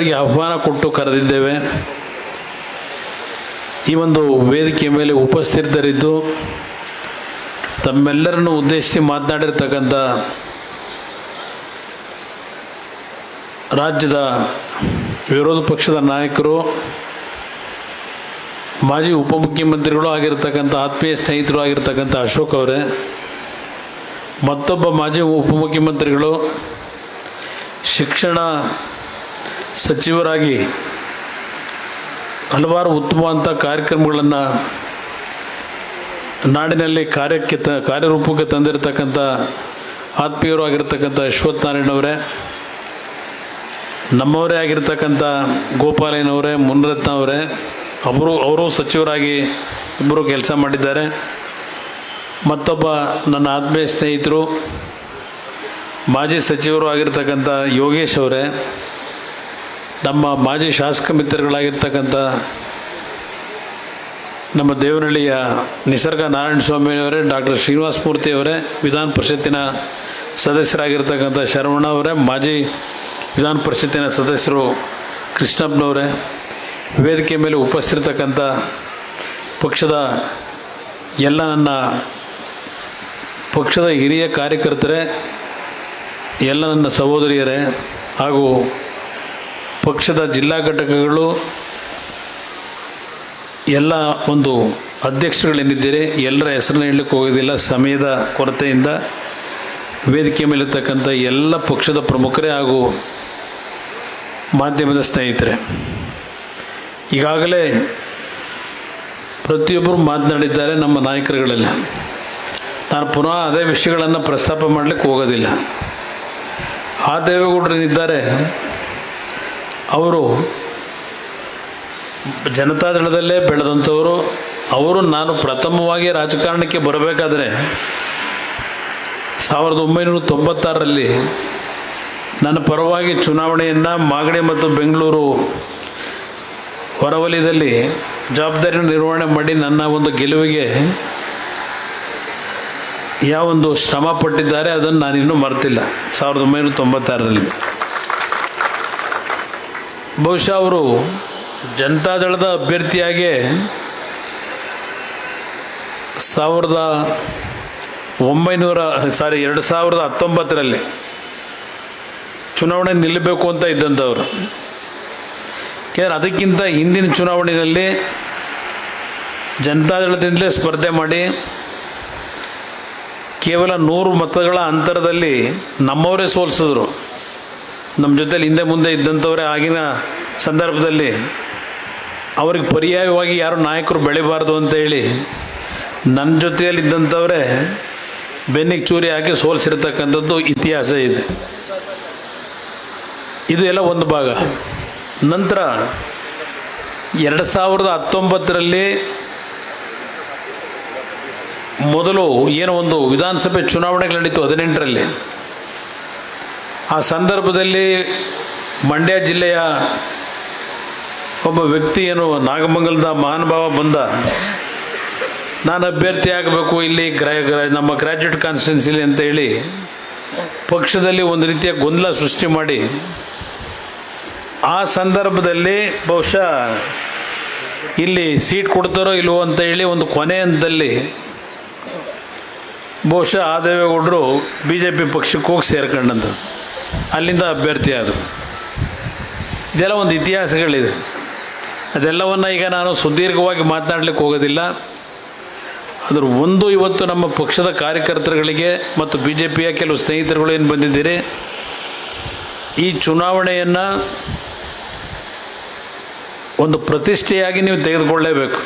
ತಮ್ಮೆಲ್ಲರಿಗೆ ಆಹ್ವಾನ ಕೊಟ್ಟು ಕರೆದಿದ್ದೇವೆ. ಈ ಒಂದು ವೇದಿಕೆಯ ಮೇಲೆ ಉಪಸ್ಥಿತರಿದ್ದು ತಮ್ಮೆಲ್ಲರನ್ನು ಉದ್ದೇಶಿಸಿ ಮಾತನಾಡಿರ್ತಕ್ಕಂಥ ರಾಜ್ಯದ ವಿರೋಧ ಪಕ್ಷದ ನಾಯಕರು, ಮಾಜಿ ಉಪಮುಖ್ಯಮಂತ್ರಿಗಳು ಆಗಿರ್ತಕ್ಕಂಥ, ಆತ್ಮೀಯ ಸ್ನೇಹಿತರು ಆಗಿರ್ತಕ್ಕಂಥ ಅಶೋಕ್ ಅವರೇ, ಮತ್ತೊಬ್ಬ ಮಾಜಿ ಉಪಮುಖ್ಯಮಂತ್ರಿಗಳು, ಶಿಕ್ಷಣ ಸಚಿವರಾಗಿ ಹಲವಾರು ಉತ್ತಮವಂಥ ಕಾರ್ಯಕ್ರಮಗಳನ್ನು ನಾಡಿನಲ್ಲಿ ಕಾರ್ಯಕ್ಕೆ ತ, ಕಾರ್ಯರೂಪಕ್ಕೆ ತಂದಿರತಕ್ಕಂಥ ಆತ್ಮೀಯರು ಆಗಿರ್ತಕ್ಕಂಥ ನಾರಾಯಣವರೇ ನಮ್ಮವರೇ ಆಗಿರ್ತಕ್ಕಂಥ ಗೋಪಾಲಯ್ಯನವರೇ ಮುನರತ್ನ ಅವರೇ, ಅವರು ಅವರು ಸಚಿವರಾಗಿ ಇಬ್ಬರು ಕೆಲಸ ಮಾಡಿದ್ದಾರೆ. ಮತ್ತೊಬ್ಬ ನನ್ನ ಆತ್ಮೀಯ ಸ್ನೇಹಿತರು, ಮಾಜಿ ಸಚಿವರು ಆಗಿರ್ತಕ್ಕಂಥ ಯೋಗೇಶ್ ಅವರೇ ನಮ್ಮ ಮಾಜಿ ಶಾಸಕ ಮಿತ್ರಗಳಾಗಿರ್ತಕ್ಕಂಥ ನಮ್ಮ ದೇವನಹಳ್ಳಿಯ ನಿಸರ್ಗ ನಾರಾಯಣ ಸ್ವಾಮಿಯವರೇ, ಡಾಕ್ಟರ್ ಶ್ರೀನಿವಾಸ ಮೂರ್ತಿ ಅವರೇ, ವಿಧಾನ ಪರಿಷತ್ತಿನ ಸದಸ್ಯರಾಗಿರ್ತಕ್ಕಂಥ ಶರವಣ ಅವರೇ, ಮಾಜಿ ವಿಧಾನ ಪರಿಷತ್ತಿನ ಸದಸ್ಯರು ಕೃಷ್ಣಪ್ಪನವರೇ, ವೇದಿಕೆ ಮೇಲೆ ಉಪಸ್ಥಿತಕ್ಕಂಥ ಪಕ್ಷದ ಎಲ್ಲ ನನ್ನ ಪಕ್ಷದ ಹಿರಿಯ ಕಾರ್ಯಕರ್ತರೇ, ಎಲ್ಲ ನನ್ನ ಸಹೋದರಿಯರೇ ಹಾಗೂ ಪಕ್ಷದ ಜಿಲ್ಲಾ ಘಟಕಗಳು ಎಲ್ಲ ಒಂದು ಅಧ್ಯಕ್ಷರುಗಳೇನಿದ್ದೀರಿ, ಎಲ್ಲರ ಹೆಸರನ್ನ ಹೇಳಲಿಕ್ಕೆ ಹೋಗೋದಿಲ್ಲ. ಸಮಯದ ಕೊರತೆಯಿಂದ ವೇದಿಕೆ ಮೇಲಿರ್ತಕ್ಕಂಥ ಎಲ್ಲ ಪಕ್ಷದ ಪ್ರಮುಖರೇ ಹಾಗೂ ಮಾಧ್ಯಮದ ಸ್ನೇಹಿತರೆ. ಈಗಾಗಲೇ ಪ್ರತಿಯೊಬ್ಬರು ಮಾತನಾಡಿದ್ದಾರೆ ನಮ್ಮ ನಾಯಕರುಗಳೆಲ್ಲ. ನಾನು ಪುನಃ ಅದೇ ವಿಷಯಗಳನ್ನು ಪ್ರಸ್ತಾಪ ಮಾಡಲಿಕ್ಕೆ ಹೋಗೋದಿಲ್ಲ. ಆ ದೇವೇಗೌಡರೇನಿದ್ದಾರೆ ಅವರು ಜನತಾದಳದಲ್ಲೇ ಬೆಳೆದಂಥವರು, ಅವರು ನಾನು ಪ್ರಥಮವಾಗಿ ರಾಜಕಾರಣಕ್ಕೆ ಬರಬೇಕಾದ್ರೆ ಸಾವಿರದ ಒಂಬೈನೂರ ತೊಂಬತ್ತಾರರಲ್ಲಿ ನನ್ನ ಪರವಾಗಿ ಚುನಾವಣೆಯನ್ನು ಮಾಗಡಿ ಮತ್ತು ಬೆಂಗಳೂರು ಹೊರವಲಯದಲ್ಲಿ ಜವಾಬ್ದಾರಿಯನ್ನು ನಿರ್ವಹಣೆ ಮಾಡಿ ನನ್ನ ಒಂದು ಗೆಲುವಿಗೆ ಯಾವೊಂದು ಶ್ರಮ ಪಟ್ಟಿದ್ದಾರೆ ಅದನ್ನು ನಾನಿನ್ನೂ ಮರೆತಿಲ್ಲ, ಸಾವಿರದ ಒಂಬೈನೂರ ತೊಂಬತ್ತಾರರಲ್ಲಿ. ಬಹುಶಃ ಅವರು ಜನತಾದಳದ ಅಭ್ಯರ್ಥಿಯಾಗಿ ಸಾವಿರದ ಒಂಬೈನೂರ, ಸಾರಿ, ಎರಡು ಸಾವಿರದ ಹತ್ತೊಂಬತ್ತರಲ್ಲಿ ಚುನಾವಣೆ ನಿಲ್ಲಬೇಕು ಅಂತ ಇದ್ದಂಥವ್ರು. ಯಾಕೆಂದರೆ ಅದಕ್ಕಿಂತ ಹಿಂದಿನ ಚುನಾವಣೆಯಲ್ಲಿ ಜನತಾದಳದಿಂದಲೇ ಸ್ಪರ್ಧೆ ಮಾಡಿ ಕೇವಲ ನೂರು ಮತಗಳ ಅಂತರದಲ್ಲಿ ನಮ್ಮವರೇ ಸೋಲಿಸಿದ್ರು. ನಮ್ಮ ಜೊತೆಲಿ ಹಿಂದೆ ಮುಂದೆ ಇದ್ದಂಥವ್ರೆ ಆಗಿನ ಸಂದರ್ಭದಲ್ಲಿ ಅವ್ರಿಗೆ ಪರ್ಯಾಯವಾಗಿ ಯಾರು ನಾಯಕರು ಬೆಳಿಬಾರ್ದು ಅಂತ ಹೇಳಿ ನನ್ನ ಜೊತೆಯಲ್ಲಿ ಇದ್ದಂಥವರೇ ಬೆನ್ನಿಗೆ ಚೂರಿ ಹಾಕಿ ಸೋಲಿಸಿರ್ತಕ್ಕಂಥದ್ದು ಇತಿಹಾಸ ಇದೆ. ಇದು ಎಲ್ಲ ಒಂದು ಭಾಗ. ನಂತರ ಎರಡು ಸಾವಿರದ ಹತ್ತೊಂಬತ್ತರಲ್ಲಿ ಮೊದಲು ಏನೋ ಒಂದು ವಿಧಾನಸಭೆ ಚುನಾವಣೆಗಳು ನಡೀತು ಹದಿನೆಂಟರಲ್ಲಿ. ಆ ಸಂದರ್ಭದಲ್ಲಿ ಮಂಡ್ಯ ಜಿಲ್ಲೆಯ ಒಬ್ಬ ವ್ಯಕ್ತಿ ಏನು ನಾಗಮಂಗಲದ ಮಹಾನುಭಾವ ಬಂದ, ನಾನು ಅಭ್ಯರ್ಥಿ ಆಗಬೇಕು ಇಲ್ಲಿ ಗ್ರಾ ನಮ್ಮ ಗ್ರ್ಯಾಜುಯೇಟ್ ಕಾನ್ಸ್ಟಿಟ್ಯೂನ್ಸಿಲಿ ಅಂತ ಹೇಳಿ ಪಕ್ಷದಲ್ಲಿ ಒಂದು ರೀತಿಯ ಗೊಂದಲ ಸೃಷ್ಟಿ ಮಾಡಿ, ಆ ಸಂದರ್ಭದಲ್ಲಿ ಬಹುಶಃ ಇಲ್ಲಿ ಸೀಟ್ ಕೊಡ್ತಾರೋ ಇಲ್ವೋ ಅಂತ ಹೇಳಿ ಒಂದು ಕೊನೆ ಹಂತದಲ್ಲಿ ಬಹುಶಃ ಆ ದೇವೇಗೌಡರು ಬಿ ಜೆ ಪಿ ಪಕ್ಷಕ್ಕೆ ಹೋಗಿ ಸೇರ್ಕೊಂಡಂತ ಅಲ್ಲಿಂದ ಅಭ್ಯರ್ಥಿ ಆದರು ಇದೆಲ್ಲ ಒಂದು ಇತಿಹಾಸಗಳಿದೆ. ಅದೆಲ್ಲವನ್ನು ಈಗ ನಾನು ಸುದೀರ್ಘವಾಗಿ ಮಾತನಾಡಲಿಕ್ಕೆ ಹೋಗೋದಿಲ್ಲ. ಅದರ ಒಂದು ಇವತ್ತು ನಮ್ಮ ಪಕ್ಷದ ಕಾರ್ಯಕರ್ತರುಗಳಿಗೆ ಮತ್ತು ಬಿ ಜೆ ಪಿಯ ಕೆಲವು ಸ್ನೇಹಿತರುಗಳು ಏನು ಬಂದಿದ್ದೀರಿ? ಈ ಚುನಾವಣೆಯನ್ನು ಒಂದು ಪ್ರತಿಷ್ಠೆಯಾಗಿ ನೀವು ತೆಗೆದುಕೊಳ್ಳಲೇಬೇಕು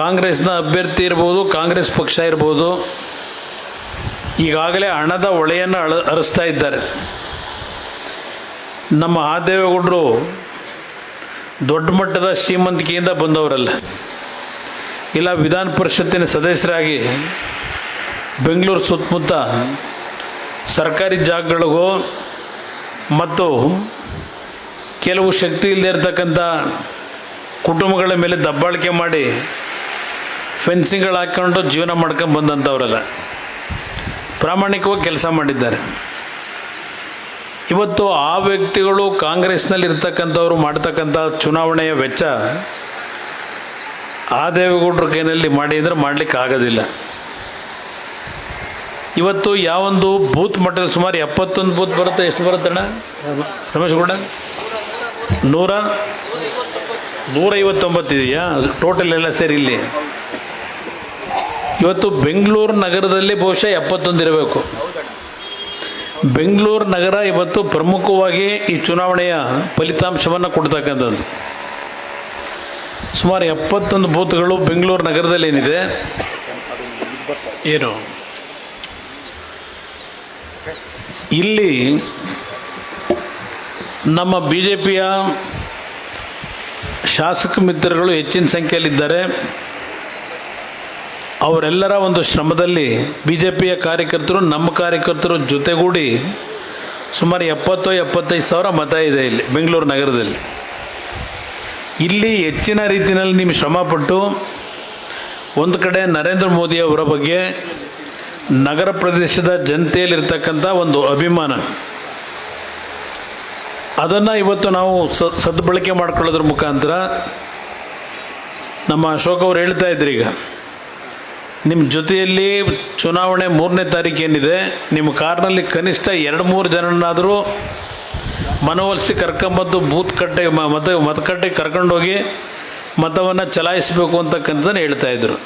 ಕಾಂಗ್ರೆಸ್ನ ಅಭ್ಯರ್ಥಿ ಇರ್ಬೋದು, ಕಾಂಗ್ರೆಸ್ ಪಕ್ಷ ಇರ್ಬೋದು ಈಗಾಗಲೇ ಹಣದ ಹೊಳೆಯನ್ನು ಅಳ ಹರಿಸ್ತಾ ಇದ್ದಾರೆ. ನಮ್ಮ ಆ ದೇವೇಗೌಡರು ದೊಡ್ಡ ಮಟ್ಟದ ಶ್ರೀಮಂತಿಕೆಯಿಂದ ಬಂದವರಲ್ಲ. ಇಲ್ಲ, ವಿಧಾನ ಪರಿಷತ್ತಿನ ಸದಸ್ಯರಾಗಿ ಬೆಂಗಳೂರು ಸುತ್ತಮುತ್ತ ಸರ್ಕಾರಿ ಜಾಗಗಳಿಗೂ ಮತ್ತು ಕೆಲವು ಶಕ್ತಿ ಇಲ್ಲದೆ ಇರತಕ್ಕಂಥ ಕುಟುಂಬಗಳ ಮೇಲೆ ದಬ್ಬಾಳಿಕೆ ಮಾಡಿ ಫೆನ್ಸಿಂಗ್ಗಳು ಹಾಕ್ಕೊಂಡು ಜೀವನ ಮಾಡ್ಕೊಂಡು ಬಂದಂಥವರಲ್ಲ. ಪ್ರಾಮಾಣಿಕವಾಗಿ ಕೆಲಸ ಮಾಡಿದ್ದಾರೆ. ಇವತ್ತು ಆ ವ್ಯಕ್ತಿಗಳು ಕಾಂಗ್ರೆಸ್ನಲ್ಲಿ ಇರ್ತಕ್ಕಂಥವ್ರು ಮಾಡ್ತಕ್ಕಂಥ ಚುನಾವಣೆಯ ವೆಚ್ಚ ಆ ದೇವೇಗೌಡರ ಕೈನಲ್ಲಿ ಮಾಡಿ ಅಂದರೆ ಮಾಡಲಿಕ್ಕೆ ಆಗೋದಿಲ್ಲ. ಇವತ್ತು ಯಾವೊಂದು ಬೂತ್ ಮಟ್ಟದಲ್ಲಿ ಸುಮಾರು ಎಪ್ಪತ್ತೊಂದು ಬೂತ್ ಬರುತ್ತೆ, ಎಷ್ಟು ಬರುತ್ತೆ ಅಣ್ಣ? ರಮೇಶ್ ಗೌಡ? ನೂರ? ನೂರೈವತ್ತೊಂಬತ್ತು ಇದೆಯಾ? ಟೋಟಲ್ ಎಲ್ಲ ಸೇರಿ ಇಲ್ಲಿ. ಇವತ್ತು ಬೆಂಗಳೂರು ನಗರದಲ್ಲಿ ಬಹುಶಃ ಎಪ್ಪತ್ತೊಂದು ಇರಬೇಕು. ಬೆಂಗಳೂರು ನಗರ ಇವತ್ತು ಪ್ರಮುಖವಾಗಿ ಈ ಚುನಾವಣೆಯ ಫಲಿತಾಂಶವನ್ನು ಕೊಡ್ತಕ್ಕಂಥದ್ದು. ಸುಮಾರು ಎಪ್ಪತ್ತೊಂದು ಬೂತ್ಗಳು ಬೆಂಗಳೂರು ನಗರದಲ್ಲಿ ಏನಿದೆ? ಏನು? ಇಲ್ಲಿ ನಮ್ಮ ಬಿ ಜೆ ಪಿಯ ಶಾಸಕ ಮಿತ್ರಗಳು ಹೆಚ್ಚಿನ ಸಂಖ್ಯೆಯಲ್ಲಿದ್ದಾರೆ. ಅವರೆಲ್ಲರ ಒಂದು ಶ್ರಮದಲ್ಲಿ ಬಿ ಜೆ ಪಿಯ ಕಾರ್ಯಕರ್ತರು, ನಮ್ಮ ಕಾರ್ಯಕರ್ತರು ಜೊತೆಗೂಡಿ ಸುಮಾರು ಎಪ್ಪತ್ತು ಎಪ್ಪತ್ತೈದು ಸಾವಿರ ಮತ ಇದೆ ಇಲ್ಲಿ, ಬೆಂಗಳೂರು ನಗರದಲ್ಲಿ. ಇಲ್ಲಿ ಹೆಚ್ಚಿನ ರೀತಿಯಲ್ಲಿ ನೀವು ಶ್ರಮಪಟ್ಟು ಒಂದು ಕಡೆ ನರೇಂದ್ರ ಮೋದಿ ಅವರ ಬಗ್ಗೆ ನಗರ ಪ್ರದೇಶದ ಜನತೆಯಲ್ಲಿರ್ತಕ್ಕಂಥ ಒಂದು ಅಭಿಮಾನ. ಅದನ್ನು ಇವತ್ತು ನಾವು ಸ, ಸದ್ಬಳಕೆ ಮಾಡ್ಕೊಳ್ಳೋದ್ರ ಮುಖಾಂತರ ನಮ್ಮ ಅಶೋಕ್ ಅವರು ಹೇಳ್ತಾ ಈಗ. ನಿಮ್ಮ ಜೊತೆಯಲ್ಲಿ ಚುನಾವಣೆ ಮೂರನೇ ತಾರೀಕು ಏನಿದೆ, ನಿಮ್ಮ ಕಾರ್ನಲ್ಲಿ ಕನಿಷ್ಠ ಎರಡು ಮೂರು ಜನನಾದರೂ ಮನವೊಲಿಸಿ ಕರ್ಕೊಂಬಂದು ಬೂತ್ ಕಟ್ಟೆ ಮತ ಮತಕಟ್ಟೆ ಕರ್ಕೊಂಡೋಗಿ ಮತವನ್ನು ಚಲಾಯಿಸಬೇಕು ಅಂತಕ್ಕಂಥದ್ದನ್ನು ಹೇಳ್ತಾ ಇದ್ರು.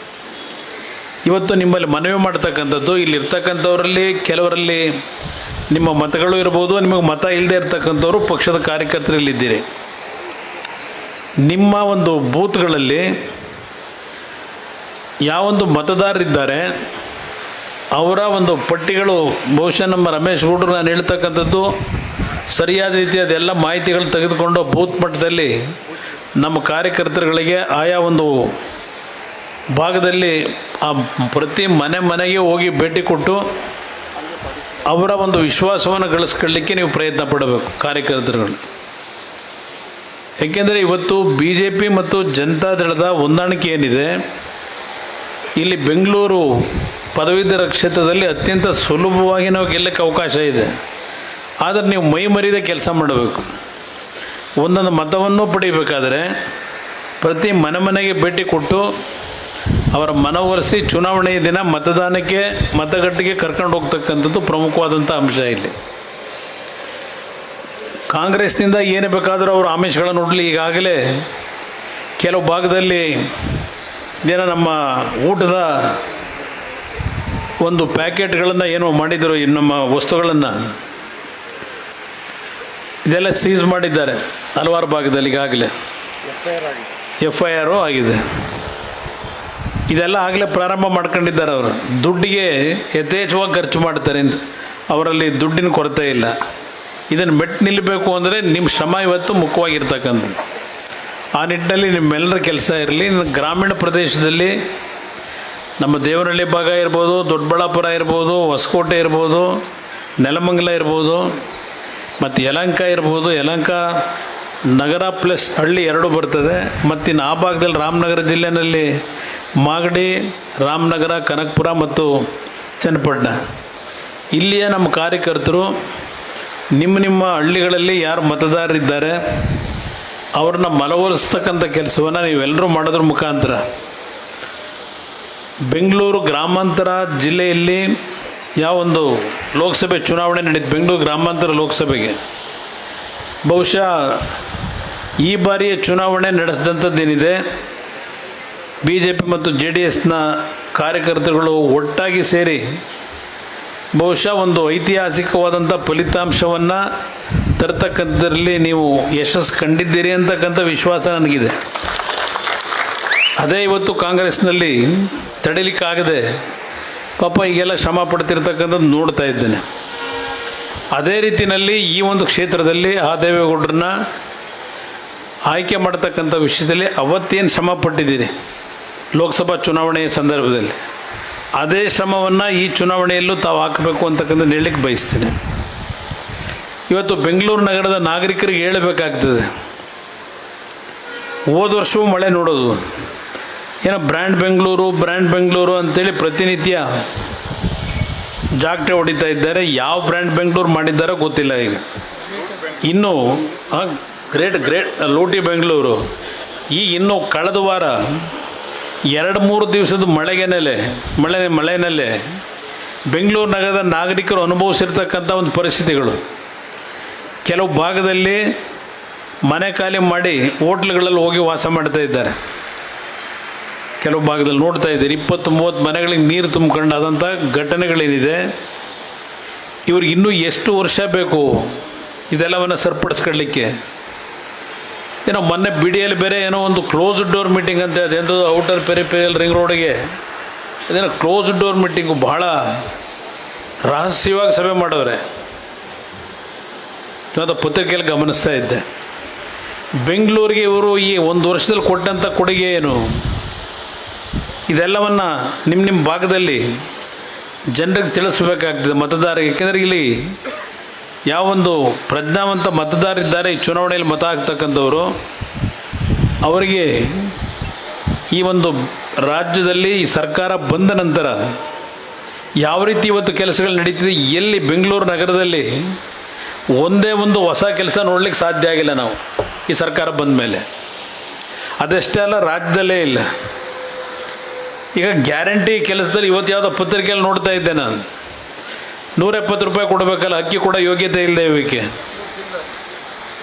ಇವತ್ತು ನಿಮ್ಮಲ್ಲಿ ಮನವಿ ಮಾಡ್ತಕ್ಕಂಥದ್ದು ಇಲ್ಲಿ ಇರ್ತಕ್ಕಂಥವರಲ್ಲಿ ಕೆಲವರಲ್ಲಿ ನಿಮ್ಮ ಮತಗಳು ಇರ್ಬೋದು, ನಿಮಗೆ ಮತ ಇಲ್ಲದೆ ಇರ್ತಕ್ಕಂಥವ್ರು ಪಕ್ಷದ ಕಾರ್ಯಕರ್ತರಲ್ಲಿದ್ದೀರಿ. ನಿಮ್ಮ ಒಂದು ಬೂತ್ಗಳಲ್ಲಿ ಯಾವೊಂದು ಮತದಾರರಿದ್ದಾರೆ, ಅವರ ಒಂದು ಪಟ್ಟಿಗಳು, ಬಹುಶಃ ನಮ್ಮ ರಮೇಶ್ ಗೌಡ್ರು ನಾನು ಹೇಳ್ತಕ್ಕಂಥದ್ದು, ಸರಿಯಾದ ರೀತಿ ಅದೆಲ್ಲ ಮಾಹಿತಿಗಳು ತೆಗೆದುಕೊಂಡು ಬೂತ್ ಮಟ್ಟದಲ್ಲಿ ನಮ್ಮ ಕಾರ್ಯಕರ್ತರುಗಳಿಗೆ ಆಯಾ ಒಂದು ಭಾಗದಲ್ಲಿ ಆ ಪ್ರತಿ ಮನೆ ಮನೆಗೆ ಹೋಗಿ ಭೇಟಿ ಕೊಟ್ಟು ಅವರ ಒಂದು ವಿಶ್ವಾಸವನ್ನು ಗಳಿಸ್ಕೊಳ್ಳಿಕ್ಕೆ ನೀವು ಪ್ರಯತ್ನ ಪಡಬೇಕು ಕಾರ್ಯಕರ್ತರುಗಳು. ಏಕೆಂದರೆ ಇವತ್ತು ಬಿ ಜೆ ಪಿ ಮತ್ತು ಜನತಾದಳದ ಹೊಂದಾಣಿಕೆ ಏನಿದೆ ಇಲ್ಲಿ ಬೆಂಗಳೂರು ಪದವೀಧರ ಕ್ಷೇತ್ರದಲ್ಲಿ ಅತ್ಯಂತ ಸುಲಭವಾಗಿ ನಾವು ಗೆಲ್ಲಕ್ಕೆ ಅವಕಾಶ ಇದೆ. ಆದರೆ ನೀವು ಮೈ ಮರಿದ ಕೆಲಸ ಮಾಡಬೇಕು. ಒಂದೊಂದು ಮತವನ್ನು ಪಡಿಬೇಕಾದರೆ ಪ್ರತಿ ಮನೆ ಮನೆಗೆ ಭೇಟಿ ಕೊಟ್ಟು ಅವರ ಮನವೊಲಿಸಿ ಚುನಾವಣೆಯ ದಿನ ಮತದಾನಕ್ಕೆ, ಮತಗಟ್ಟೆಗೆ ಕರ್ಕೊಂಡು ಹೋಗ್ತಕ್ಕಂಥದ್ದು ಪ್ರಮುಖವಾದಂಥ ಅಂಶ ಇಲ್ಲಿ. ಕಾಂಗ್ರೆಸ್ನಿಂದ ಏನೇ ಬೇಕಾದರೂ ಅವರು ಆಮಿಷಗಳನ್ನು ನೋಡಲಿ. ಈಗಾಗಲೇ ಕೆಲವು ಭಾಗದಲ್ಲಿ ಏನೋ ನಮ್ಮ ಊಟದ ಒಂದು ಪ್ಯಾಕೆಟ್ಗಳನ್ನು ಏನೋ ಮಾಡಿದರು ಈ ನಮ್ಮ ವಸ್ತುಗಳನ್ನು. ಇದೆಲ್ಲ ಸೀಸ್ ಮಾಡಿದ್ದಾರೆ ಹಲವಾರು ಭಾಗದಲ್ಲಿ ಈಗಾಗಲೇ. ಎಫ್ ಐ ಆರು ಆಗಿದೆ. ಇದೆಲ್ಲ ಆಗಲೇ ಪ್ರಾರಂಭ ಮಾಡ್ಕೊಂಡಿದ್ದಾರೆ ಅವರು. ದುಡ್ಡಿಗೆ ಯಥೇಚ್ಛವಾಗಿ ಖರ್ಚು ಮಾಡ್ತಾರೆ ಅಂತ. ಅವರಲ್ಲಿ ದುಡ್ಡಿನ ಕೊರತೆ ಇಲ್ಲ. ಇದನ್ನು ಮೆಟ್ಟು ನಿಲ್ಲಬೇಕು ಅಂದರೆ ನಿಮ್ಮ ಶ್ರಮ ಇವತ್ತು ಮುಖ್ಯವಾಗಿರ್ತಕ್ಕಂಥದ್ದು. ಆ ನಿಟ್ಟಿನಲ್ಲಿ ನಿಮ್ಮೆಲ್ಲರ ಕೆಲಸ ಇರಲಿ. ಗ್ರಾಮೀಣ ಪ್ರದೇಶದಲ್ಲಿ ನಮ್ಮ ದೇವನಹಳ್ಳಿ ಭಾಗ ಇರ್ಬೋದು, ದೊಡ್ಡಬಳ್ಳಾಪುರ ಇರ್ಬೋದು, ಹೊಸಕೋಟೆ ಇರ್ಬೋದು, ನೆಲಮಂಗಲ ಇರ್ಬೋದು, ಮತ್ತು ಯಲಂಕ ಇರ್ಬೋದು. ಯಲಂಕ ನಗರ ಪ್ಲಸ್ ಹಳ್ಳಿ ಎರಡು ಬರ್ತದೆ. ಮತ್ತು ಇನ್ನು ಆ ಭಾಗದಲ್ಲಿ ರಾಮನಗರ ಜಿಲ್ಲೆಯಲ್ಲಿ ಮಾಗಡಿ, ರಾಮನಗರ, ಕನಕಪುರ ಮತ್ತು ಚನ್ನಪಟ್ಟಣ. ಇಲ್ಲಿಯ ನಮ್ಮ ಕಾರ್ಯಕರ್ತರು ನಿಮ್ಮ ನಿಮ್ಮ ಹಳ್ಳಿಗಳಲ್ಲಿ ಯಾರು ಮತದಾರರಿದ್ದಾರೆ ಅವ್ರನ್ನ ಮನವೊಲಿಸ್ತಕ್ಕಂಥ ಕೆಲಸವನ್ನು ನೀವೆಲ್ಲರೂ ಮಾಡೋದ್ರ ಮುಖಾಂತರ. ಬೆಂಗಳೂರು ಗ್ರಾಮಾಂತರ ಜಿಲ್ಲೆಯಲ್ಲಿ ಯಾವ ಒಂದು ಲೋಕಸಭೆ ಚುನಾವಣೆ ನಡೀತು, ಬೆಂಗಳೂರು ಗ್ರಾಮಾಂತರ ಲೋಕಸಭೆಗೆ. ಬಹುಶಃ ಈ ಬಾರಿಯ ಚುನಾವಣೆ ನಡೆಸಿದಂಥದ್ದೇನಿದೆ ಬಿ ಜೆ ಪಿ ಮತ್ತು ಜೆ ಡಿ ಎಸ್ನ ಕಾರ್ಯಕರ್ತರುಗಳು ಒಟ್ಟಾಗಿ ಸೇರಿ ಬಹುಶಃ ಒಂದು ಐತಿಹಾಸಿಕವಾದಂಥ ಫಲಿತಾಂಶವನ್ನು ತರ್ತಕ್ಕಂಥದ್ರಲ್ಲಿ ನೀವು ಯಶಸ್ಸು ಕಂಡಿದ್ದೀರಿ ಅಂತಕ್ಕಂಥ ವಿಶ್ವಾಸ ನನಗಿದೆ. ಅದೇ ಇವತ್ತು ಕಾಂಗ್ರೆಸ್ನಲ್ಲಿ ತಡಿಲಿಕ್ಕಾಗದೆ ಪಾಪ ಈಗೆಲ್ಲ ಶ್ರಮ ಪಡ್ತಿರ್ತಕ್ಕಂಥದ್ದು ನೋಡ್ತಾ ಇದ್ದೇನೆ. ಅದೇ ರೀತಿಯಲ್ಲಿ ಈ ಒಂದು ಕ್ಷೇತ್ರದಲ್ಲಿ ಆ ದೇವೇಗೌಡರನ್ನ ಆಯ್ಕೆ ಮಾಡ್ತಕ್ಕಂಥ ವಿಷಯದಲ್ಲಿ ಅವತ್ತೇನು ಶ್ರಮ ಪಟ್ಟಿದ್ದೀರಿ ಲೋಕಸಭಾ ಚುನಾವಣೆಯ ಸಂದರ್ಭದಲ್ಲಿ. ಅದೇ ಶ್ರಮವನ್ನು ಈ ಚುನಾವಣೆಯಲ್ಲೂ ತಾವು ಹಾಕಬೇಕು ಅಂತಕ್ಕಂಥ ಹೇಳಲಿಕ್ಕೆ ಬಯಸ್ತೀನಿ. ಇವತ್ತು ಬೆಂಗಳೂರು ನಗರದ ನಾಗರಿಕರಿಗೆ ಹೇಳಬೇಕಾಗ್ತದೆ. ಹೋದ ವರ್ಷವೂ ಮಳೆ ನೋಡೋದು. ಏನೋ ಬ್ರ್ಯಾಂಡ್ ಬೆಂಗಳೂರು ಬ್ರ್ಯಾಂಡ್ ಬೆಂಗಳೂರು ಅಂತೇಳಿ ಪ್ರತಿನಿತ್ಯ ಜಾಗಟೆ ಹೊಡಿತಾ ಇದ್ದಾರೆ. ಯಾವ ಬ್ರ್ಯಾಂಡ್ ಬೆಂಗಳೂರು ಮಾಡಿದ್ದಾರೋ ಗೊತ್ತಿಲ್ಲ ಈಗ. ಇನ್ನು ಗ್ರೇಟ್ ಗ್ರೇಟ್, ಲೋಟಿ ಬೆಂಗಳೂರು. ಈಗ ಇನ್ನು ಕಳೆದ ವಾರ ಎರಡು ಮೂರು ದಿವಸದ ಮಳೆಗೆನಲ್ಲೇ ಮಳೆ, ಮಳೆನಲ್ಲೇ ಬೆಂಗಳೂರು ನಗರದ ನಾಗರಿಕರು ಅನುಭವಿಸಿರ್ತಕ್ಕಂಥ ಒಂದು ಪರಿಸ್ಥಿತಿಗಳು. ಕೆಲವು ಭಾಗದಲ್ಲಿ ಮನೆ ಖಾಲಿ ಮಾಡಿ ಹೋಟ್ಲ್ಗಳಲ್ಲಿ ಹೋಗಿ ವಾಸ ಮಾಡ್ತಾ ಇದ್ದಾರೆ. ಕೆಲವು ಭಾಗದಲ್ಲಿ ನೋಡ್ತಾ ಇದ್ದೀರಿ ಇಪ್ಪತ್ತು ಮೂವತ್ತು ಮನೆಗಳಿಗೆ ನೀರು ತುಂಬಿಕೊಂಡು ಆದಂಥ ಘಟನೆಗಳೇನಿದೆ, ಇವ್ರಿಗೆ ಇನ್ನೂ ಎಷ್ಟು ವರ್ಷ ಬೇಕು ಇದೆಲ್ಲವನ್ನು ಸರಿಪಡಿಸ್ಕೊಳ್ಳಿಕ್ಕೆ ಏನೋ ಮೊನ್ನೆ ಬಿ ಡಿಯಲ್ಲಿ ಬೇರೆ ಏನೋ ಒಂದು ಕ್ಲೋಸ್ ಡೋರ್ ಮೀಟಿಂಗ್ ಅಂತ ಅದೆಂದು ಔಟರ್ ಪೆರಿಪೆರಿಯಲ್ ರಿಂಗ್ ರೋಡ್ಗೆ ಅದೇನೋ ಕ್ಲೋಸ್ ಡೋರ್ ಮೀಟಿಂಗು ಭಾಳ ರಹಸ್ಯವಾಗಿ ಸಭೆ ಮಾಡವ್ರೆ ಅದು ಪತ್ರಿಕೆಯಲ್ಲಿ ಗಮನಿಸ್ತಾ ಇದ್ದೆ. ಬೆಂಗಳೂರಿಗೆ ಇವರು ಈ ಒಂದು ವರ್ಷದಲ್ಲಿ ಕೊಟ್ಟಂಥ ಕೊಡುಗೆ ಏನು? ಇದೆಲ್ಲವನ್ನು ನಿಮ್ಮ ನಿಮ್ಮ ಭಾಗದಲ್ಲಿ ಜನರಿಗೆ ತಿಳಿಸ್ಬೇಕಾಗ್ತದೆ. ಮತದಾರರಿಗೆ ಏಕೆಂದರೆ ಇಲ್ಲಿ ಯಾವೊಂದು ಪ್ರಜ್ಞಾವಂತ ಮತದಾರರಿದ್ದಾರೆ ಈ ಚುನಾವಣೆಯಲ್ಲಿ ಮತ ಹಾಕ್ತಕ್ಕಂಥವರು, ಅವರಿಗೆ ಈ ಒಂದು ರಾಜ್ಯದಲ್ಲಿ ಈ ಸರ್ಕಾರ ಬಂದ ನಂತರ ಯಾವ ರೀತಿ ಇವತ್ತು ಕೆಲಸಗಳು ನಡೀತಿದೆ, ಎಲ್ಲಿ ಬೆಂಗಳೂರು ನಗರದಲ್ಲಿ ಒಂದೇ ಒಂದು ಹೊಸ ಕೆಲಸ ನೋಡ್ಲಿಕ್ಕೆ ಸಾಧ್ಯ ಆಗಿಲ್ಲ ನಾವು. ಈ ಸರ್ಕಾರ ಬಂದ ಮೇಲೆ. ಅದೆಷ್ಟೇ ಅಲ್ಲ, ರಾಜ್ಯದಲ್ಲೇ ಇಲ್ಲ. ಈಗ ಗ್ಯಾರಂಟಿ ಕೆಲಸದಲ್ಲಿ ಇವತ್ತು ಯಾವುದೋ ಪತ್ರಿಕೆಯಲ್ಲಿ ನೋಡ್ತಾ ಇದ್ದೆ ನಾನು. ನೂರ ಎಪ್ಪತ್ತು ರೂಪಾಯಿ ಕೊಡಬೇಕಲ್ಲ, ಅಕ್ಕಿ ಕೂಡ ಯೋಗ್ಯತೆ ಇಲ್ಲದೆ ಇವಕ್ಕೆ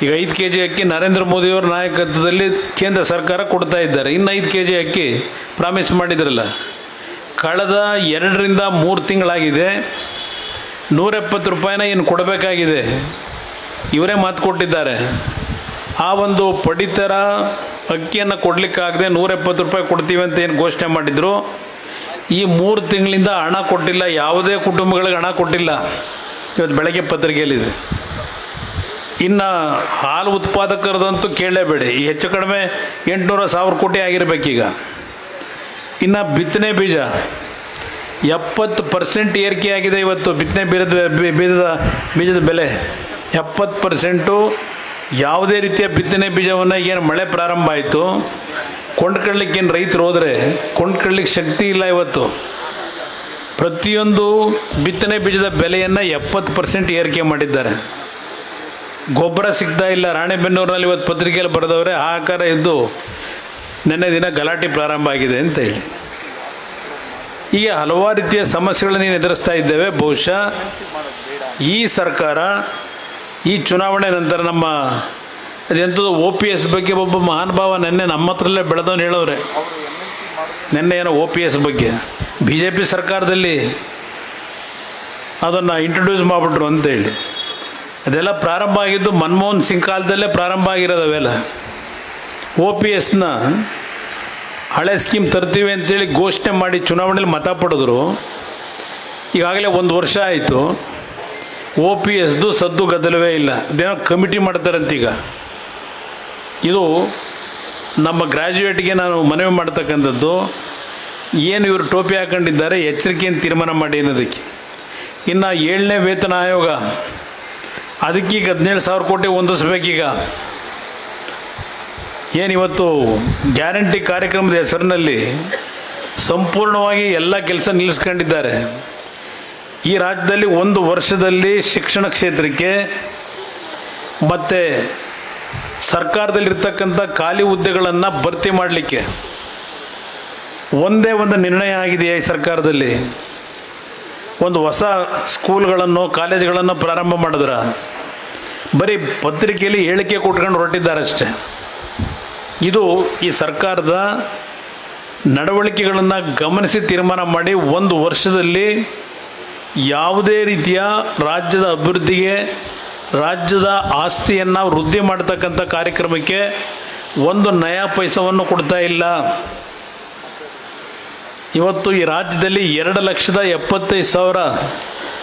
ಈಗ ಐದು ಕೆ ಜಿ ಅಕ್ಕಿ ನರೇಂದ್ರ ಮೋದಿಯವರ ನಾಯಕತ್ವದಲ್ಲಿ ಕೇಂದ್ರ ಸರ್ಕಾರ ಕೊಡ್ತಾ ಇದ್ದಾರೆ. ಇನ್ನು ಐದು ಕೆ ಜಿ ಅಕ್ಕಿ ಪ್ರಾಮಿಸ್ ಮಾಡಿದ್ರಲ್ಲ. ಕಳೆದ ಎರಡರಿಂದ ಮೂರು ತಿಂಗಳಾಗಿದೆ. ನೂರ ಎಪ್ಪತ್ತು ರೂಪಾಯಿನ ಏನು ಕೊಡಬೇಕಾಗಿದೆ? ಇವರೇ ಮಾತು ಕೊಟ್ಟಿದ್ದಾರೆ. ಆ ಒಂದು ಪಡಿತರ ಅಕ್ಕಿಯನ್ನು ಕೊಡಲಿಕ್ಕಾಗದೆ ನೂರೆಪ್ಪತ್ತು ರೂಪಾಯಿ ಕೊಡ್ತೀವಿ ಅಂತ ಏನು ಘೋಷಣೆ ಮಾಡಿದರು. ಈ ಮೂರು ತಿಂಗಳಿಂದ ಹಣ ಕೊಟ್ಟಿಲ್ಲ, ಯಾವುದೇ ಕುಟುಂಬಗಳಿಗೆ ಹಣ ಕೊಟ್ಟಿಲ್ಲ. ಇವತ್ತು ಬೆಳಗ್ಗೆ ಪತ್ರಿಕೆಯಲ್ಲಿದೆ. ಇನ್ನು ಹಾಲು ಉತ್ಪಾದಕರದಂತೂ ಕೇಳಲೇಬೇಡಿ. ಹೆಚ್ಚು ಕಡಿಮೆ ಎಂಟುನೂರ ಸಾವಿರ ಕೋಟಿ ಆಗಿರ್ಬೇಕೀಗ. ಇನ್ನು ಬಿತ್ತನೆ ಬೀಜ. ಎಪ್ಪತ್ತು ಪರ್ಸೆಂಟ್ ಏರಿಕೆ ಆಗಿದೆ ಇವತ್ತು. ಬಿತ್ತನೆ ಬೀಜದ ಬೀಜದ ಬೀಜದ ಬೆಲೆ ಎಪ್ಪತ್ತು ಪರ್ಸೆಂಟು ಯಾವುದೇ ರೀತಿಯ ಬಿತ್ತನೆ ಬೀಜವನ್ನು ಏನು ಮಳೆ ಪ್ರಾರಂಭ ಆಯಿತು. ಕೊಂಡ್ಕೊಳ್ಳಿಕ್ಕೆ ಏನು ರೈತರು ಹೋದರೆ ಕೊಂಡ್ಕೊಳ್ಳಿಕ್ಕೆ ಶಕ್ತಿ ಇಲ್ಲ ಇವತ್ತು. ಪ್ರತಿಯೊಂದು ಬಿತ್ತನೆ ಬೀಜದ ಬೆಲೆಯನ್ನು ಎಪ್ಪತ್ತು ಪರ್ಸೆಂಟ್ ಏರಿಕೆ ಮಾಡಿದ್ದಾರೆ. ಗೊಬ್ಬರ ಸಿಗ್ತಾ ಇಲ್ಲ. ರಾಣೆಬೆನ್ನೂರಿನಲ್ಲಿ ಇವತ್ತು ಪತ್ರಿಕೆಯಲ್ಲಿ ಬರೆದವರೆ ಆಕಾರ ಇದ್ದು ನಿನ್ನೆ ದಿನ ಗಲಾಟೆ ಪ್ರಾರಂಭ ಆಗಿದೆ ಅಂತ ಹೇಳಿ. ಹೀಗೆ ಹಲವಾರು ರೀತಿಯ ಸಮಸ್ಯೆಗಳನ್ನು ಎದುರಿಸ್ತಾ ಇದ್ದೇವೆ. ಬಹುಶಃ ಈ ಸರ್ಕಾರ ಈ ಚುನಾವಣೆ ನಂತರ ನಮ್ಮ ಅದೆಂಥದ್ದು ಒ ಪಿ ಎಸ್ ಬಗ್ಗೆ ಒಬ್ಬ ಮಹಾನುಭಾವ ನಿನ್ನೆ ನಮ್ಮ ಹತ್ರಲ್ಲೇ ಬೆಳೆದವನು ಹೇಳೋರೆ ನಿನ್ನೆ ಏನೋ ಒ ಪಿ ಎಸ್ ಬಗ್ಗೆ. ಬಿ ಜೆ ಪಿ ಸರ್ಕಾರದಲ್ಲಿ ಅದನ್ನು ಇಂಟ್ರೊಡ್ಯೂಸ್ ಮಾಡಿಬಿಟ್ರು ಅಂತೇಳಿ. ಅದೆಲ್ಲ ಪ್ರಾರಂಭ ಆಗಿದ್ದು ಮನಮೋಹನ್ ಸಿಂಗ್ ಕಾಲದಲ್ಲೇ ಪ್ರಾರಂಭ ಆಗಿರೋದು ಅವೆಲ್ಲ ಒ ಪಿ ಎಸ್ನ ಹಳೆ ಸ್ಕೀಮ್ ತರ್ತೀವಿ ಅಂತೇಳಿ ಘೋಷಣೆ ಮಾಡಿ ಚುನಾವಣೆಯಲ್ಲಿ ಮತ ಪಡೆದ್ರು. ಈಗಾಗಲೇ ಒಂದು ವರ್ಷ ಆಯಿತು. ಒ ಪಿ ಎಸ್ದು ಸದ್ದು ಗದ್ದಲವೇ ಇಲ್ಲ. ಅದೇನೋ ಕಮಿಟಿ ಮಾಡ್ತಾರಂತೀಗ. ಇದು ನಮ್ಮ ಗ್ರ್ಯಾಜುಯೇಟ್ಗೆ ನಾನು ಮನವಿ ಮಾಡ್ತಕ್ಕಂಥದ್ದು, ಏನು ಇವರು ಟೋಪಿ ಹಾಕೊಂಡಿದ್ದಾರೆ ಎಚ್ಚರಿಕೆಯನ್ನು ತೀರ್ಮಾನ ಮಾಡಿ ಅನ್ನೋದಕ್ಕೆ. ಇನ್ನು ಏಳನೇ ವೇತನ ಆಯೋಗ, ಅದಕ್ಕೀಗ ಹದಿನೇಳು ಸಾವಿರ ಕೋಟಿ ಹೊಂದಿಸ್ಬೇಕೀಗ. ಏನಿವತ್ತು ಗ್ಯಾರಂಟಿ ಕಾರ್ಯಕ್ರಮದ ಹೆಸರಿನಲ್ಲಿ ಸಂಪೂರ್ಣವಾಗಿ ಎಲ್ಲ ಕೆಲಸ ನಿಲ್ಲಿಸ್ಕೊಂಡಿದ್ದಾರೆ. ಈ ರಾಜ್ಯದಲ್ಲಿ ಒಂದು ವರ್ಷದಲ್ಲಿ ಶಿಕ್ಷಣ ಕ್ಷೇತ್ರಕ್ಕೆ ಮತ್ತು ಸರ್ಕಾರದಲ್ಲಿರ್ತಕ್ಕಂಥ ಖಾಲಿ ಹುದ್ದೆಗಳನ್ನು ಭರ್ತಿ ಮಾಡಲಿಕ್ಕೆ ಒಂದೇ ಒಂದು ನಿರ್ಣಯ ಆಗಿದೆಯಾ ಈ ಸರ್ಕಾರದಲ್ಲಿ. ಒಂದು ಹೊಸ ಸ್ಕೂಲ್ಗಳನ್ನು, ಕಾಲೇಜುಗಳನ್ನು ಪ್ರಾರಂಭ ಮಾಡಿದ್ರ ಬರೀ ಪತ್ರಿಕೆಯಲ್ಲಿ ಹೇಳಿಕೆ ಕೊಟ್ಕೊಂಡು ಹೊರಟಿದ್ದಾರೆ ಅಷ್ಟೇ ಇದು ಈ ಸರ್ಕಾರದ ನಡವಳಿಕೆಗಳನ್ನು ಗಮನಿಸಿ ತೀರ್ಮಾನ ಮಾಡಿ ಒಂದು ವರ್ಷದಲ್ಲಿ ಯಾವುದೇ ರೀತಿಯ ರಾಜ್ಯದ ಅಭಿವೃದ್ಧಿಗೆ, ರಾಜ್ಯದ ಆಸ್ತಿಯನ್ನು ವೃದ್ಧಿ ಮಾಡ್ತಕ್ಕಂಥ ಕಾರ್ಯಕ್ರಮಕ್ಕೆ ಒಂದು ನಯಾ ಪೈಸವನ್ನು ಕೊಡ್ತಾ ಇಲ್ಲ. ಇವತ್ತು ಈ ರಾಜ್ಯದಲ್ಲಿ ಎರಡು ಲಕ್ಷದ ಎಪ್ಪತ್ತೈದು ಸಾವಿರ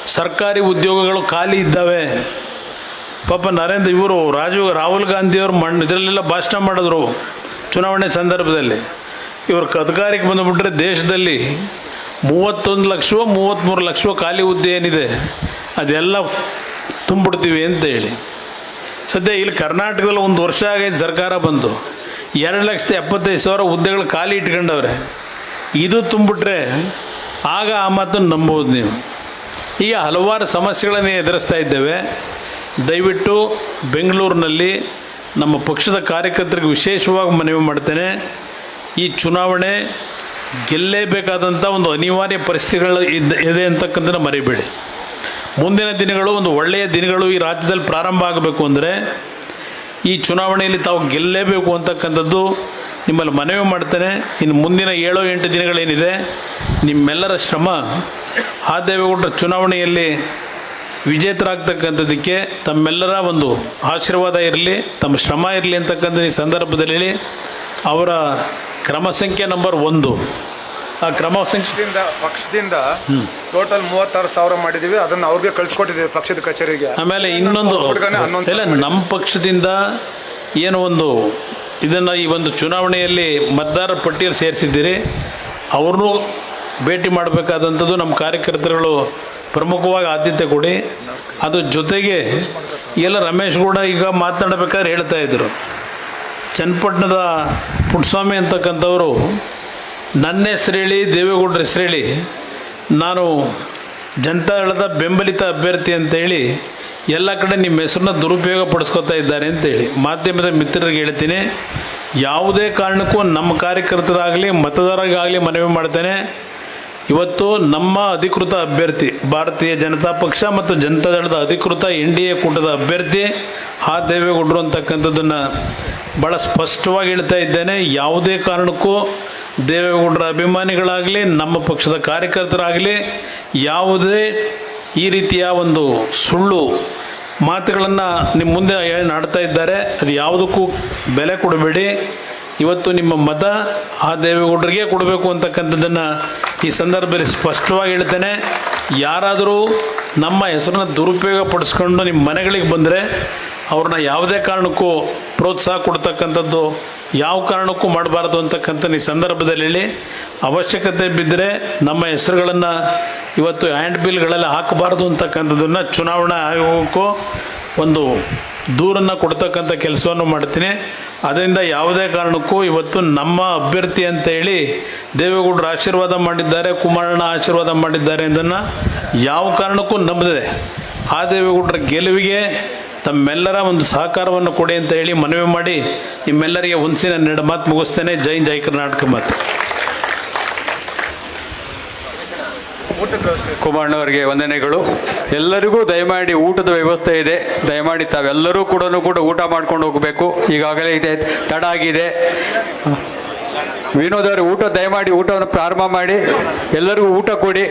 ಸರ್ಕಾರಿ ಉದ್ಯೋಗಗಳು ಖಾಲಿ ಇದ್ದಾವೆ. ಪಾಪ ನರೇಂದ್ರ ಇವರು, ರಾಜೀವ್ ರಾಹುಲ್ ಗಾಂಧಿಯವರು ಮಣ್ಣು ಇದರಲ್ಲೆಲ್ಲ ಭಾಷಣ ಮಾಡಿದ್ರು ಚುನಾವಣೆ ಸಂದರ್ಭದಲ್ಲಿ. ಇವರು ಅಧಿಕಾರಕ್ಕೆ ಬಂದುಬಿಟ್ರೆ ದೇಶದಲ್ಲಿ ಮೂವತ್ತೊಂದು ಲಕ್ಷವೋ ಮೂವತ್ತ್ಮೂರು ಲಕ್ಷವೋ ಖಾಲಿ ಹುದ್ದೆ ಏನಿದೆ, ಅದೆಲ್ಲ ತುಂಬಿಡ್ತೀವಿ ಅಂತ ಹೇಳಿ. ಸದ್ಯ ಇಲ್ಲಿ ಕರ್ನಾಟಕದಲ್ಲಿ ಒಂದು ವರ್ಷ ಆಗೈತೆ ಸರ್ಕಾರ ಬಂತು ಎರಡು ಲಕ್ಷದ ಎಪ್ಪತ್ತೈದು ಸಾವಿರ ಹುದ್ದೆಗಳು ಖಾಲಿ ಇಟ್ಕೊಂಡವ್ರೆ. ಇದು ತುಂಬಿಟ್ರೆ ಆಗ ಆ ಮಾತನ್ನು ನಂಬೋದು ನೀವು. ಈಗ ಹಲವಾರು ಸಮಸ್ಯೆಗಳನ್ನು ಎದುರಿಸ್ತಾ ಇದ್ದೇವೆ. ದಯವಿಟ್ಟು ಬೆಂಗಳೂರಿನಲ್ಲಿ ನಮ್ಮ ಪಕ್ಷದ ಕಾರ್ಯಕರ್ತರಿಗೆ ವಿಶೇಷವಾಗಿ ಮನವಿ ಮಾಡ್ತೇನೆ. ಈ ಚುನಾವಣೆ ಗೆಲ್ಲೇಬೇಕಾದಂಥ ಒಂದು ಅನಿವಾರ್ಯ ಪರಿಸ್ಥಿತಿಗಳು ಇದ್ದ ಇದೆ ಅಂತಕ್ಕಂಥದ್ದು ಮರಿಬೇಡಿ. ಮುಂದಿನ ದಿನಗಳು ಒಂದು ಒಳ್ಳೆಯ ದಿನಗಳು ಈ ರಾಜ್ಯದಲ್ಲಿ ಪ್ರಾರಂಭ ಆಗಬೇಕು ಅಂದರೆ ಈ ಚುನಾವಣೆಯಲ್ಲಿ ತಾವು ಗೆಲ್ಲೇಬೇಕು ಅಂತಕ್ಕಂಥದ್ದು ನಿಮ್ಮಲ್ಲಿ ಮನವಿ ಮಾಡ್ತೇನೆ. ಇನ್ನು ಮುಂದಿನ ಏಳು ಎಂಟು ದಿನಗಳೇನಿದೆ, ನಿಮ್ಮೆಲ್ಲರ ಶ್ರಮ. ಆ ದೇವೇಗೌಡರ ಚುನಾವಣೆಯಲ್ಲಿ ವಿಜೇತರಾಗ್ತಕ್ಕಂಥದ್ದಕ್ಕೆ ತಮ್ಮೆಲ್ಲರ ಒಂದು ಆಶೀರ್ವಾದ ಇರಲಿ ತಮ್ಮ ಶ್ರಮ ಇರಲಿ ಅಂತಕ್ಕಂಥ ಈ ಸಂದರ್ಭದಲ್ಲಿ ಅವರ ಕ್ರಮ ಸಂಖ್ಯೆ ನಂಬರ್ ಒಂದು. ಆ ಕ್ರಮ ಸಂಖ್ಯೆಯಿಂದ ಪಕ್ಷದಿಂದ ಪಕ್ಷದಿಂದ ಟೋಟಲ್ ಮೂವತ್ತಾರು ಸಾವಿರ ಮಾಡಿದೀವಿ. ಅದನ್ನ ಅವ್ರಿಗೆ ಕಳ್ಸಿಕೊಟ್ಟಿದ್ದೀವಿ ಪಕ್ಷದ ಕಚೇರಿಗೆ. ಆಮೇಲೆ ಇನ್ನೊಂದು ಇಲ್ಲ ನಮ್ಮ ಪಕ್ಷದಿಂದ ಏನು ಒಂದು ಇದನ್ನು ಈ ಒಂದು ಚುನಾವಣೆಯಲ್ಲಿ ಮತದಾರರ ಪಟ್ಟಿಯಲ್ಲಿ ಸೇರಿಸಿದ್ದೀರಿ. ಅವ್ರನ್ನೂ ಭೇಟಿ ಮಾಡಬೇಕಾದಂಥದ್ದು ನಮ್ಮ ಕಾರ್ಯಕರ್ತರುಗಳು ಪ್ರಮುಖವಾಗಿ ಆದ್ಯತೆ ಕೊಡಿ. ಅದು ಜೊತೆಗೆ ಎಲ್ಲ ರಮೇಶ್ ಗೌಡ ಈಗ ಮಾತನಾಡಬೇಕಾದ್ರೆ ಹೇಳ್ತಾ ಇದ್ದರು ಚನ್ನಪಟ್ಟಣದ ಪುಟ್ಸ್ವಾಮಿ ಅಂತಕ್ಕಂಥವರು, ನನ್ನ ಹೆಸರು ಹೇಳಿ ದೇವೇಗೌಡರ ಹೆಸರು ಹೇಳಿ ನಾನು ಜನತಾದಳದ ಬೆಂಬಲಿತ ಅಭ್ಯರ್ಥಿ ಅಂತೇಳಿ ಎಲ್ಲ ಕಡೆ ನಿಮ್ಮ ಹೆಸರನ್ನ ದುರುಪಯೋಗ ಪಡಿಸ್ಕೊತಾ ಇದ್ದಾರೆ ಅಂತೇಳಿ. ಮಾಧ್ಯಮದ ಮಿತ್ರರಿಗೆ ಹೇಳ್ತೀನಿ. ಯಾವುದೇ ಕಾರಣಕ್ಕೂ ನಮ್ಮ ಕಾರ್ಯಕರ್ತರಾಗಲಿ, ಮತದಾರರಿಗಾಗಲಿ ಮನವಿ ಮಾಡ್ತೇನೆ. ಇವತ್ತು ನಮ್ಮ ಅಧಿಕೃತ ಅಭ್ಯರ್ಥಿ, ಭಾರತೀಯ ಜನತಾ ಪಕ್ಷ ಮತ್ತು ಜನತಾ ದಳದ ಅಧಿಕೃತ ಎನ್ ಡಿ ಎ ಕೂಟದ ಅಭ್ಯರ್ಥಿ ಆ ದೇವೇಗೌಡರು ಅಂತಕ್ಕಂಥದ್ದನ್ನು ಭಾಳ ಸ್ಪಷ್ಟವಾಗಿ ಹೇಳ್ತಾ ಇದ್ದೇನೆ. ಯಾವುದೇ ಕಾರಣಕ್ಕೂ ದೇವೇಗೌಡರ ಅಭಿಮಾನಿಗಳಾಗಲಿ, ನಮ್ಮ ಪಕ್ಷದ ಕಾರ್ಯಕರ್ತರಾಗಲಿ, ಯಾವುದೇ ಈ ರೀತಿಯ ಒಂದು ಸುಳ್ಳು ಮಾತುಗಳನ್ನು ನಿಮ್ಮ ಮುಂದೆ ನಾಡ್ತಾ ಇದ್ದಾರೆ. ಅದು ಯಾವುದಕ್ಕೂ ಬೆಲೆ ಕೊಡಬೇಡಿ. ಇವತ್ತು ನಿಮ್ಮ ಮತ ಆ ದೇವೇಗೌಡರಿಗೆ ಕೊಡಬೇಕು ಅಂತಕ್ಕಂಥದ್ದನ್ನು ಈ ಸಂದರ್ಭದಲ್ಲಿ ಸ್ಪಷ್ಟವಾಗಿ ಹೇಳ್ತೇನೆ, ಯಾರಾದರೂ ನಮ್ಮ ಹೆಸರನ್ನ ದುರುಪಯೋಗ ಪಡಿಸ್ಕೊಂಡು ನಿಮ್ಮ ಮನೆಗಳಿಗೆ ಬಂದರೆ ಅವ್ರನ್ನ ಯಾವುದೇ ಕಾರಣಕ್ಕೂ ಪ್ರೋತ್ಸಾಹ ಕೊಡ್ತಕ್ಕಂಥದ್ದು, ಯಾವ ಕಾರಣಕ್ಕೂ ಮಾಡಬಾರ್ದು ಅಂತಕ್ಕಂಥ ಈ ಸಂದರ್ಭದಲ್ಲಿ ಹೇಳಿ, ಅವಶ್ಯಕತೆ ಬಿದ್ದರೆ ನಮ್ಮ ಹೆಸರುಗಳನ್ನು ಇವತ್ತು ಹ್ಯಾಂಡ್ ಬಿಲ್ಗಳೆಲ್ಲ ಹಾಕಬಾರ್ದು ಅಂತಕ್ಕಂಥದ್ದನ್ನು ಚುನಾವಣಾ ಆಯೋಗಕ್ಕೂ ಒಂದು ದೂರನ್ನು ಕೊಡ್ತಕ್ಕಂಥ ಕೆಲಸವನ್ನು ಮಾಡ್ತೀನಿ. ಅದರಿಂದ ಯಾವುದೇ ಕಾರಣಕ್ಕೂ ಇವತ್ತು ನಮ್ಮ ಅಭ್ಯರ್ಥಿ ಅಂತ ಹೇಳಿ ದೇವೇಗೌಡರು ಆಶೀರ್ವಾದ ಮಾಡಿದ್ದಾರೆ, ಕುಮಾರಣ್ಣ ಆಶೀರ್ವಾದ ಮಾಡಿದ್ದಾರೆ ಅಂದನ್ನು ಯಾವ ಕಾರಣಕ್ಕೂ ನಂಬದೆ ಆ ದೇವೇಗೌಡರ ಗೆಲುವಿಗೆ ತಮ್ಮೆಲ್ಲರ ಒಂದು ಸಹಕಾರವನ್ನು ಕೊಡಿ ಅಂತ ಹೇಳಿ ಮನವಿ ಮಾಡಿ ನಿಮ್ಮೆಲ್ಲರಿಗೆ ನಾನು ಎರಡು ಮಾತು ಮುಗಿಸ್ತೇನೆ. ಜೈ ಜೈ ಕರ್ನಾಟಕ ಮಾತು ಊಟದ ವ್ಯವಸ್ಥೆ ಕುಮಾರಣ್ಣವರಿಗೆ ವಂದನೆಗಳು. ಎಲ್ಲರಿಗೂ ದಯಮಾಡಿ ಊಟದ ವ್ಯವಸ್ಥೆ ಇದೆ. ದಯಮಾಡಿ ತಾವೆಲ್ಲರೂ ಕೂಡ ಕೂಡ ಊಟ ಮಾಡ್ಕೊಂಡು ಹೋಗಬೇಕು. ಈಗಾಗಲೇ ಇದೆ ತಡ ಆಗಿದೆ. ವಿನೋದ್ ಅವರು ಊಟ ದಯಮಾಡಿ ಊಟವನ್ನು ಪ್ರಾರಂಭ ಮಾಡಿ. ಎಲ್ಲರಿಗೂ ಊಟ ಕೊಡಿ.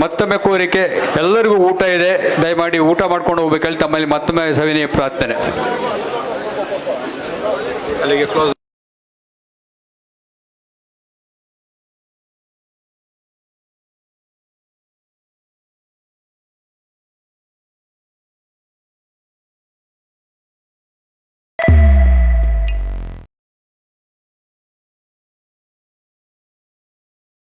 ಮತ್ತೊಮ್ಮೆ ಕೋರಿಕೆ ಎಲ್ಲರಿಗೂ ಊಟ ಇದೆ. ದಯಮಾಡಿ ಊಟ ಮಾಡ್ಕೊಂಡು ಹೋಗ್ಬೇಕಲ್ಲಿ ತಮ್ಮಲ್ಲಿ ಮತ್ತೊಮ್ಮೆ ಸವಿನಯ ಪ್ರಾರ್ಥನೆ. ಅಲ್ಲಿಗೆ ಕ್ಲೋಸ್